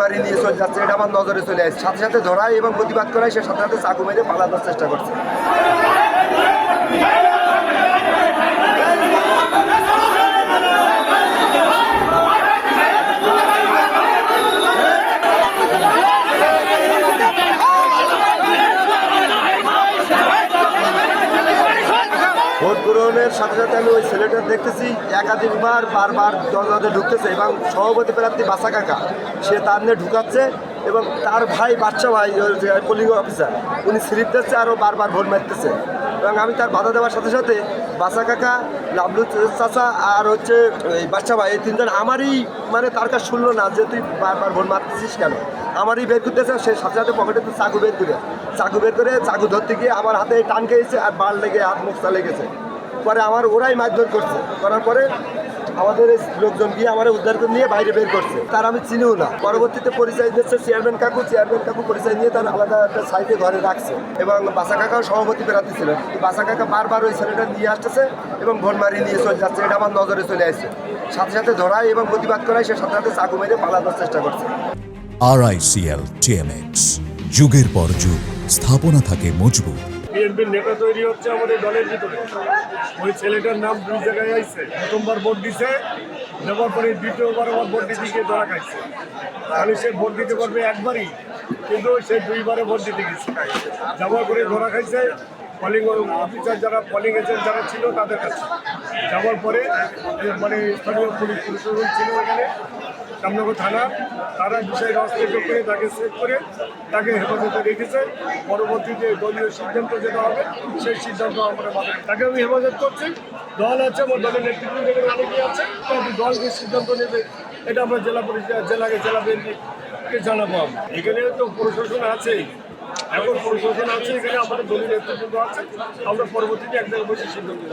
মারিয়ে নিয়ে চলে যাচ্ছে, এটা আমার নজরে চলে আসছে। সাথে সাথে ধরায় এবং প্রতিবাদ করায় সে সাথে সাথে চাকু মেরে পালানোর চেষ্টা করছে। গ্রহণের সাথে সাথে আমি ওই ছেলেটা দেখতেছি, একাধিকবার, বারবার দরজাতে ঢুকতেছে এবং সভাপতি প্রার্থী বাসা কাকা, সে তার নিয়ে ঢুকাচ্ছে এবং তার ভাই, বাচ্চা ভাই পোলিং অফিসার উনি স্লিপ দিচ্ছে আরও বারবার ভোট মারতেছে। এবং আমি তার বাধা দেওয়ার সাথে সাথে বাসা কাকা, লাবলু চাচা আর হচ্ছে এই বাচ্চা ভাই, এই তিনজন আমারই মানে তার কাছে শুনলো না যে তুই বারবার ভোট মারতেছিস কেন? আমারই বের করতেছে, সে সাথে সাথে পকেটে চাকু বের করে, চাকু বের করে, চাকু ধরতে গিয়ে আমার হাতে টান খেয়েছে আর বাল লেগে হাত মুখটা লেগেছে পরে আমার ওরাই মারধর করছে। করার পরে আমাদের লোকজন গিয়ে আমার উদ্ধার করে নিয়ে বাইরে বের করছে। তার আমি চিনিও না। পরবর্তীতে পরিচয় দিচ্ছে চেয়ারম্যান কাকু। চেয়ারম্যান কাকু পরিচয় নিয়ে তার আলাদা একটা সাইডে ঘরে রাখছে এবং বাসা কাকাও সভাপতি প্রার্থী ছিল। বাসা কাকা বারবার ওই ছেলেটা নিয়ে আসতেছে এবং ভোট মারিয়ে নিয়ে চলে যাচ্ছে। এটা আমার নজরে চলে আসছে। সাথে সাথে ধরায় এবং প্রতিবাদ করায় সে সাথে সাথে চাকু মেরে পালানোর চেষ্টা করছে। আরআইসিএল টিএমএক্স যুগের পর যুগ, স্থাপনা থাকে মজবুত। বিএনপির নেতা তৈরি হচ্ছে আমাদের দলের ভিতরে। ওই ছেলেটার নাম দুই জায়গায় আইছে। প্রথমবার ভোট দিছে দেওয়ার পরে দ্বিতীয়বার আবার ভোট দিতে গিয়ে ধরা খাইছে। তাহলে সে ভোট দিতে পারবে একবারই, কিন্তু সে দুইবারে ভোট দিতে গেছে যাওয়ার পরে ধরা খাইছে পলিং অফিসার যারা পলিং এজেন্ট যারা ছিল তাদের কাছে। যাওয়ার পরে মানে স্থানীয় পুলিশ প্রশাসন ছিল এখানে রামনগর থানা, তারা বিষয়টা হস্তক্ষেপ করে তাকে সেভ করে তাকে হেফাজতে রেখেছে। পরবর্তীতে দলীয় সিদ্ধান্ত যেটা হবে, সেই সিদ্ধান্ত আমরা মানি তাকে আমি হেফাজত করছি। দল আছে, আমার দলের নেতৃত্ব অনেকেই আছে কিন্তু দল যে সিদ্ধান্ত নেবে। এটা আমরা জেলা পরিষদ জেলাকে জেলা বিএনপিকে জানাব এখানে তো প্রশাসন আছেই এখন প্রশাসন আছে, এখানে আমাদের দলীয় নেতৃত্ব আছে। আমরা পরবর্তীতে এক জায়গায় বসে সিদ্ধান্ত